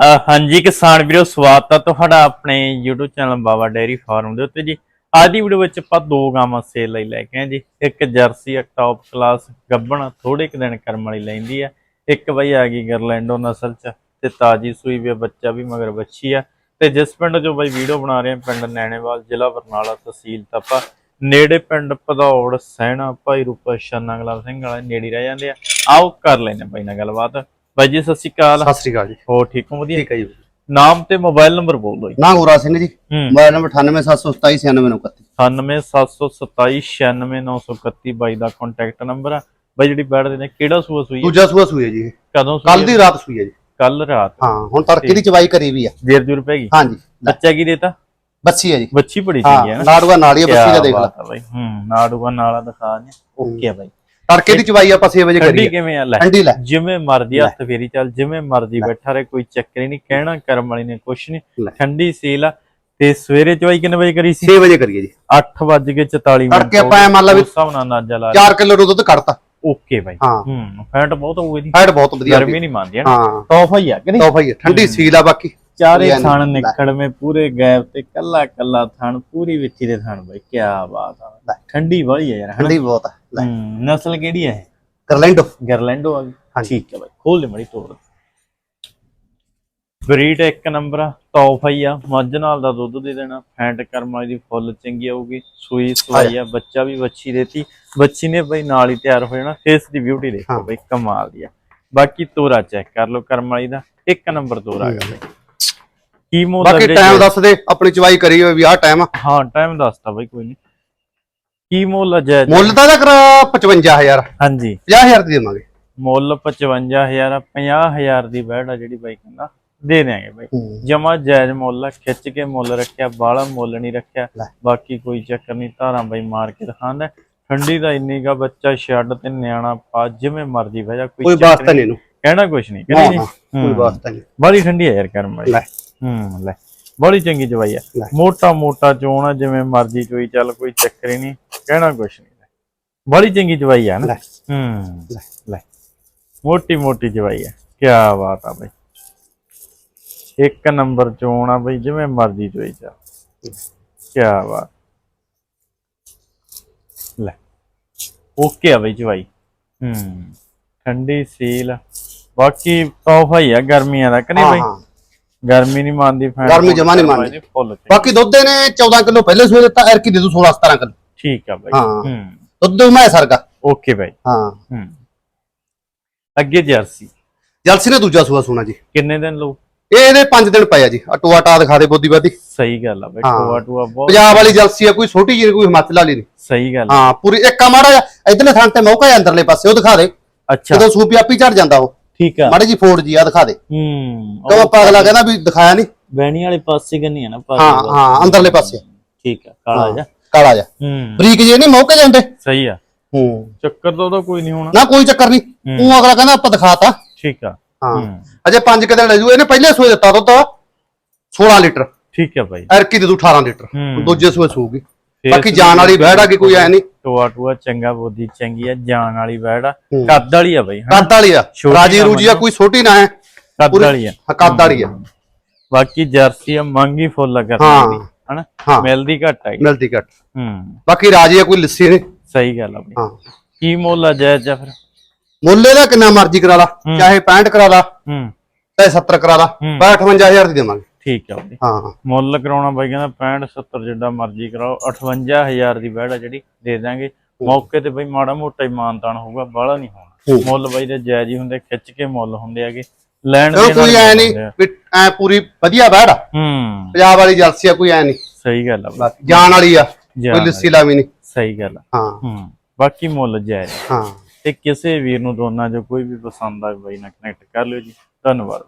ਅਹ ਹਾਂਜੀ ਕਿਸਾਨ ਵੀਰੋ ਸਵਾਗਤ ਆ ਤੁਹਾਡਾ ਆਪਣੇ YouTube channel Baba dairy farm ਦੇ ਉੱਤੇ ਜੀ। ਅੱਜ ਦੀ ਵੀਡੀਓ ਵਿੱਚ ਆਪਾਂ ਦੋ ਗਾਵਾਂ ਸੇਲ ਲਈ ਲੈ ਕੇ ਆਏ ਜੀ। ਇੱਕ ਜਰਸੀ ਇੱਕ ਟੌਪ ਕਲਾਸ ਗੱਬਣ ਥੋੜੇ ਕੁ ਦਿਨ ਕਰਮ ਵਾਲੀ ਲੈਂਦੀ ਆ। ਇੱਕ ਬਈ ਆ ਗਈ ਗਰਲੈਂਡੋ ਨਸਲ ਚ ਤੇ ਤਾਜੀ ਸੂਈ ਵੀ ਆ, ਬੱਚਾ ਵੀ ਮਗਰ ਬੱਚੀ ਆ। ਤੇ ਜਿਸ ਪਿੰਡ ਜੋ ਬਈ ਵੀਡੀਓ ਬਣਾ ਰਹੇ ਆ ਪਿੰਡ ਨੈਣੇਵਾਲ ਜ਼ਿਲ੍ਹਾ ਬਰਨਾਲਾ ਤਹਿਸੀਲ ਤਪਾ ਨੇੜੇ ਪਿੰਡ ਭਦੌੜ ਸੈਣਾ ਭਾਈ ਰੂਪਾ ਛੰਨਾ ਗੁਲਾਬ ਸਿੰਘ ਵਾਲਾ ਨੇੜੇ ਰਹਿ ਜਾਂਦੇ ਆ। ਆਓ ਕਰ ਲੈਨੇ ਬਾਈ ਨਾਲ ਗੱਲਬਾਤ। ਬਾਈ ਜੀ ਸਤਿ ਸ਼੍ਰੀ ਅਕਾਲ। ਸਤਿ ਸ੍ਰੀ ਅਕਾਲ ਜੀ। ਹੋ ਠੀਕ ਹੋ? ਵਧੀਆ? ਠੀਕ ਹੈ ਜੀ ਨਾਮ ਤੇ ਮੋਬਾਈਲ ਨੰਬਰ ਬੋਲ ਦਿਓ ਜੀ। ਨਾ ਗੋਰਾ ਸਿੰਘ ਜੀ। ਮੋਬਾਈਲ ਨੰਬਰ 9872796931 9772796931 ਬਾਈ ਦਾ ਕੰਟੈਕਟ ਨੰਬਰ ਆ। ਬਾਈ ਜਿਹੜੀ ਬੈਠ ਦੇ ਨੇ ਕਿਹੜਾ ਸੂਆ ਸੂਈ? ਦੂਜਾ ਸੂਆ ਸੂਈ ਹੈ ਜੀ। ਕਦੋਂ ਕੱਲ ਦੀ ਰਾਤ ਸੂਈ ਹੈ ਜੀ। ਕੱਲ ਰਾਤ। ਹਾਂ ਹੁਣ ਤੜਕੇ ਦੀ ਚਵਾਈ ਕਰੀ ਵੀ ਆ। ਦੇਰ ਦੂਰ ਪੈ ਗਈ? ਹਾਂਜੀ। ਬੱਚਾ ਕੀ ਦੇਤਾ? ਬੱਚੀ ਹੈ ਜੀ। ਬੱਚੀ ਹਾਂ ਚੰਗੀ ਹੈ ਨਾੜੂਆ ਨਾੜੀ ਆ ਬੱਚੀ ਦਾ ਦੇਖ ਲਾ। ਬਾਈ। ਹੂੰ ਨਾੜੂਆ ਨਾਲਾ ਦਿਖਾ ਨੇ ਓਕੇ ਆ ਬਾਈ। ਤੜਕੇ ਦੀ ਚਵਾਈ ਆਪਾਂ 6 ਵਜੇ ਠੰਡੀ ਕਰੀ ਆ। ਕਿਵੇਂ ਆ? ਲੈ ਠੰਡੀ ਲੈ। ਜਿਵੇਂ ਮਰਜ਼ੀ ਹੱਥ ਫੇਰੀ ਚੱਲ ਜਿਵੇਂ ਮਰਜ਼ੀ ਬੈਠਾ ਰਹੇ ਕੋਈ ਚੱਕਰ ਨਹੀਂ ਕਹਿਣਾ ਕਰਮ ਵਾਲੀ ਨੇ ਕੁਛ ਨਹੀਂ। ਠੰਡੀ ਸੀਲ ਆ। ਤੇ ਸਵੇਰੇ ਚਵਾਈ ਕਿੰਨੇ ਵਜੇ ਕਰੀ ਸੀ? 6 ਵਜੇ ਕਰੀਏ ਜੀ। 8:44 ਮਿੰਟ ਤੜਕੇ ਆਪਾਂ ਮੰਨ ਲਾ ਵੀ ਹਿਸਾਬ ਨਾਲ ਅੰਦਾਜ਼ਾ ਲਾ 4 ਕਿਲੋ ਦੁੱਧ ਕੱਢਤਾ। ਓਕੇ ਬਾਈ। ਹਾਂ। ਫੈਟ ਬਹੁਤ ਹੋਊਗੀ ਦੀ ਫੈਟ ਬਹੁਤ ਵਧੀਆ ਗਰਮੀ ਨਹੀਂ ਮੰਨਦੀ ਹੈ ਤੋਹਫਾ ਹੀ ਆ ਕਿ ਨਹੀਂ? ਤੋਹਫਾ ਹੀ ਆ। ਠੰਡੀ ਸੀਲ ਆ ਬਾਕੀ। ਚਾਰੇ ਥਣ ਲੈ। ਨਿਕੜਵੇਂ ਪੂਰੇ ਗੈਪ ਤੇ ਕੱਲਾ ਕੱਲਾ ਥਣ ਪੂਰੀ ਵਿੱਚੀ ਦੇ ਥਣ ਬਾਈ ਕੀ ਬਾਤ ਆ। ਠੰਡੀ ਵਾਲੀ ਆ ਯਾਰ ਠੰਡੀ ਬਹੁਤ ਆ। ਲੈ। ਨਸਲ ਕਿਹੜੀ ਹੈ ਕਰਲੈਂਡੋ ਗਰਲੈਂਡੋ। ਆ ਗਈ। ਠੀਕ ਹੈ ਬਾਈ ਖੋਲ ਲੈ ਮੜੀ ਤੋੜ। ਬਰੀਡ ਇੱਕ ਨੰਬਰ ਆ ਟੌਪ ਆ ਮੱਝ ਨਾਲ ਦਾ ਦੁੱਧ ਦੇ ਦੇਣਾ ਫੈਂਟ ਕਰਮਾ ਦੀ ਫੁੱਲ ਚੰਗੀ ਆਊਗੀ। ਸੂਈ ਸਵਾਈ ਆ ਬੱਚਾ ਵੀ ਬੱਚੀ ਦੇਤੀ। ਬੱਚੀ ਨੇ ਬਈ ਨਾਲ ਹੀ ਤਿਆਰ ਹੋ ਜਾਣਾ ਫੇਸ ਦੀ ਬਿਊਟੀ ਦੇਖੋ। ਬਈ ਕਮਾਲ ਦੀ ਆ। ਬਾਕੀ ਤੋਰਾ ਚੈੱਕ ਕਰ ਲਓ ਕਰਮ ਵਾਲੀ ਦਾ। ਇੱਕ ਨੰਬਰ ਤੋਰਾ ਆ ਬਈ। ਕੀ ਮੁੱਲ ਬਾਕੀ ਟਾਈਮ? ਦੱਸ ਦੇ ਆਪਣੀ ਚਵਾਈ ਕਰੀ ਹੋਈ ਵੀ ਆਹ ਟਾਈਮ ਆ। ਹਾਂ ਟਾਈਮ ਦੱਸਤਾ ਬਈ ਕੋਈ ਨਹੀਂ ਕੀ ਮੁੱਲ ਆ ਜੈ? ਮੁੱਲ ਤਾਂ ਇਹਦਾ ਕਰ 55000 ਹਾਂਜੀ। 50000 ਦੀ ਦੇਵਾਂਗੇ। ਮੁੱਲ 55000 ਆ 50000 ਦੀ ਬੈੜ ਆ ਜਿਹੜੀ ਬਾਈ ਕਹਿੰਦਾ। ਦੇ ਦਿਆਂਗੇ ਬਾਈ। ਜਮਾ ਜਾਇਜ਼ ਮੁੱਲ ਆ ਖਿੱਚ ਕੇ ਮੁੱਲ ਰੱਖਿਆ ਬਾਹਲਾ ਮੁੱਲ ਨਹੀਂ ਰੱਖਿਆ। ਬਾਕੀ ਕੋਈ ਚੱਕਰ ਨਹੀਂ ਧਾਰਾਂ ਬਾਈ ਮਾਰ ਕੇ ਦਿਖਾਉਂਦਾ। ਠੰਡੀ ਦਾ ਇੰਨੀ ਗਾ ਬੱਚਾ ਛੱਡ ਤੇ ਨਿਆਣਾ ਪਾ ਜਿਵੇਂ ਮਰਜ਼ੀ ਬਹਿ ਜਾ ਕੋਈ ਚੱਕਰ ਵਾਸਤਾ ਨਹੀਂ। ਇਹਨੂੰ। ਕਹਿਣਾ ਕੁਛ ਨਹੀਂ ਕਹਿੰਦੇ ਕੋਈ ਵਾਸਤਾ ਨਹੀਂ। ਬੜੀ ਠੰਡੀ ਆ ਯਾਰ ਕਰਮ ਬਾਈ। ਲੈ। ਹੂੰ ਲੈ। ਬੜੀ ਚੰਗੀ ਜਵਾਈ ਆ। ਮੋਟਾ ਮੋਟਾ ਚੋਣ ਆ ਜਿਵੇਂ ਮਰਜ਼ੀ ਚੋਈ ਚੱਲ ਕੋਈ ਚੱਕਰ ਹੀ ਨਹੀਂ। ਕਹਿਣਾ ਕੁਛ ਨਹੀਂ। ਬੜੀ ਚੰਗੀ ਜਵਾਈ ਆ ਨਾ। ਹੂੰ। ਲੈ। ਲੈ। ਮੋਟੀ ਮੋਟੀ ਜਵਾਈ ਆ। ਕੀ ਬਾਤ ਆ ਬਈ। ਇੱਕ ਨੰਬਰ ਚੋਣ ਆ ਬਈ ਜਿਵੇਂ ਮਰਜ਼ੀ ਚੋਈ ਚੱਲ ਕੀ ਬਾਤ। ਲੈ। ਓਕੇ ਆ ਬਈ ਜਵਾਈ। ਹੂੰ। ਠੰਡੀ ਸੀਲ। ਬਾਕੀ ਤੋਹਫਾ ਹੀ ਆ ਗਰਮੀਆਂ ਦਾ ਕਿ ਨਹੀਂ ਹਾਂ ਬਈ? ਗਰਮੀ ਨਹੀਂ ਮੰਨਦੀ ਫੈਨ ਗਰਮੀ ਜਮਾਂ ਨੀ ਮੰਨਦੀ। ਬਾਕੀ ਦੁੱਧ ਨੇ 14 ਕਿਲੋ ਪਹਿਲੇ ਸੂਏ ਦਿੱਤਾ ਐਰ ਕੀ ਦੇ ਦੂ 16 17 ਕਿਲੋ। ਠੀਕ ਆ ਬਾਈ। ਹਾਂ। ਹੂੰ। ਦੁੱਧ ਮੈਂ ਸਰਗਾ। ਓਕੇ ਬਾਈ। ਹਾਂ। ਹੂੰ। ਅੱਗੇ ਜਰਸੀ। ਜਲਸੀ ਨੇ ਦੂਜਾ ਸੂਆ ਸੁਣਾ ਜੀ। ਕਿੰਨੇ ਦਿਨ ਲਓ ਇਹ ਇਹਦੇ 5 ਦਿਨ ਪਏ ਆ ਜੀ। ਟੋਆ ਟਾ ਦਿਖਾ ਦੇ ਬੋਦੀ ਬਾਦੀ। ਸਹੀ ਗੱਲ ਆ ਬਾਈ ਹਾਂ। ਟੂਆ ਟੂਆ ਬਹੁਤ ਪੰਜਾਬ ਵਾਲੀ ਜਲਸੀ ਆ ਕੋਈ ਛੋਟੀ ਜਿਹੀ ਕੋਈ ਹਿਮਾਚਲ ਵਾਲੀ ਨਹੀਂ। ਸਹੀ ਗੱਲ ਆ। ਹਾਂ ਪੂਰੀ ਇੱਕ ਆ ਮਾੜਾ ਜਿਹਾ ਇਧਰਲੇ ਥਾਂ ਤੇ ਮੌਕਾ ਹੈ ਅੰਦਰਲੇ ਪਾਸੇ ਉਹ ਦਿਖਾ ਦੇ। ਅੱਛਾ। ਜਦੋਂ ਸੂਪੀ ਆਪੀ ਝੜ ਜਾਂਦਾ ਉਹ। ਠੀਕ ਆ। ਮਾੜੀ ਜੀ ਫੋੜ ਜੀ ਆ ਦਿਖਾ ਦੇ। ਹੂੰ। ਕਹੋ ਪਾਗਲਾ ਕਹਿੰਦਾ ਵੀ ਦਿਖਾਇਆ ਨਹੀਂ। ਬੈਣੀ ਵਾਲੇ ਪਾਸੇ ਕੰਨੀ ਆ ਨਾ ਪਾਸੇ ਹਾਂ। ਹਾਂ ਅੰਦਰਲੇ ਪਾਸੇ। ਠੀਕ ਆ ਕਾਲਾ ਜਾ ਕਾਲਾ ਜਾ ਹੂੰ। ਬਰੀਕ ਜੇ ਨਹੀਂ ਮੌਕੇ ਜਾਂਦੇ ਸਹੀ ਆ। ਹੂੰ। ਚੱਕਰ ਤਾਂ ਉਹਦਾ ਕੋਈ ਨਹੀਂ ਹੋਣਾ। ਨਾ ਕੋਈ ਚੱਕਰ ਨਹੀਂ। ਉਹ ਅਗਲਾ ਕਹਿੰਦਾ ਆਪਾਂ ਦਿਖਾਤਾ। ਠੀਕ ਆ। ਹਾਂ। ਹੂੰ। ਅਜੇ 5 ਕਿਤੇ ਲੈ ਜੂ ਇਹਨੇ ਪਹਿਲੇ ਸੂਏ ਦਿੱਤਾ ਦੁੱਧ। 16 ਲੀਟਰ। ਠੀਕ ਆ ਬਾਈ। ਐਰਕੀ ਦੇ ਦੂ 18 ਲੀਟਰ। ਹੂੰ। ਦੂਜੇ ਸੂਏ ਸੂਗੀ। ਬਾਕੀ ਜਾਨ ਵਾਲੀ ਬਹਿੜ ਆ ਕਿ ਕੋਈ ਐ ਨਹੀਂ? ਟੋਆ ਟੂਆ ਚੰਗਾ ਬੋਦੀ ਚੰਗੀ ਆ ਜਾਨ ਵਾਲੀ ਹੂੰ। ਕੱਦ ਵਾਲੀ ਆ ਬਾਈ ਕੱਦ ਵਾਲੀ ਆ। ਰਾਜੀ ਰੂਜੀ ਆ ਕੋਈ ਛੋਟੀ ਨਾ ਹੈ ਕੱਦ ਵਾਲੀ ਆ। ਹਾਂ, ਕੱਦ ਵਾਲੀ ਆ। ਬਾਕੀ ਜਰਸੀ ਆ ਮੰਗੀ ਫੁੱਲ ਹਾਂ। ਹਨਾ? ਹਾਂ। ਮਿਲਦੀ ਘੱਟ ਹੈਗੀ। ਮਿਲਦੀ ਘੱਟ। ਹੂੰ। ਬਾਕੀ ਰਾਜੀ ਆ ਕੋਈ ਲੱਸੀ ਨਹੀਂ। ਸਹੀ ਗੱਲ ਆ ਬਾਈ। ਹਾਂ। ਕੀ ਮੁੱਲ ਆ ਜਾਇਜ਼ ਆ ਫਿਰ? ਮੁੱਲੇ ਦਾ ਕਿੰਨਾ ਮਰਜ਼ੀ ਕਰਾ ਲਾ ਚਾਹੇ 65 ਕਰਾ ਲਾ ਹੂੰ। ਚਾਹੇ 70 ਕਰਾ ਲਾ ਹੂੰ। 58000 ਦੀ ਦੇਵਾਂਗੇ। ਠੀਕ ਆ ਬਾਈ। ਹਾਂ ਮੁੱਲ ਕਰਾਉਣਾ ਬਾਈ ਕਹਿੰਦਾ 65 70 ਜਿੱਡਾ ਮਰਜ਼ੀ ਕਰਾਓ 58000 ਦੀ ਬੈੜ ਆ ਜਿਹੜੀ ਦੇ ਦਾਂਗੇ ਮੌਕੇ ਤੇ ਬਾਈ ਮਾੜਾ ਮੋਟਾ ਹੀ ਮਾਨਤਾਨ ਹੋਊਗਾ ਬਾਹਲਾ ਨਹੀਂ ਹੋਣਾ। ਹੂੰ। ਮੁੱਲ ਬਾਈ ਦੇ ਜਾਇਜ਼ ਹੀ ਹੁੰਦੇ ਖਿੱਚ ਕੇ ਮੁੱਲ ਹੁੰਦੇ ਹੈਗੇ। ਲੈਣ ਚਲੋ ਕੋਈ ਐ ਨਹੀਂ ਆ। ਵੀ ਐ ਪੂਰੀ ਵਧੀਆ ਬੈੜ ਆ ਹੂੰ। ਪੰਜਾਬ ਵਾਲੀ ਜਲਸੀ ਆ ਕੋਈ ਐ ਨਹੀਂ। ਸਹੀ ਗੱਲ ਆ ਬਾਕੀ ਜਾਨ ਵਾਲੀ ਆ ਕੋਈ ਲੱਸੀ ਲਾਵੀ ਨਹੀਂ। ਸਹੀ ਗੱਲ ਆ। ਹਾਂ। ਹੂੰ ਬਾਕੀ ਮੁੱਲ ਜਾਇਜ਼। ਹਾਂ। ਤੇ ਕਿਸੇ ਵੀਰ ਨੂੰ ਦੋਨਾਂ ਜੋ ਕੋਈ ਵੀ ਪਸੰਦ ਆਵੇ ਬਾਈ ਨਾਲ ਕਨੈਕਟ ਕਰ ਲਿਓ ਜੀ। ਧੰਨਵਾਦ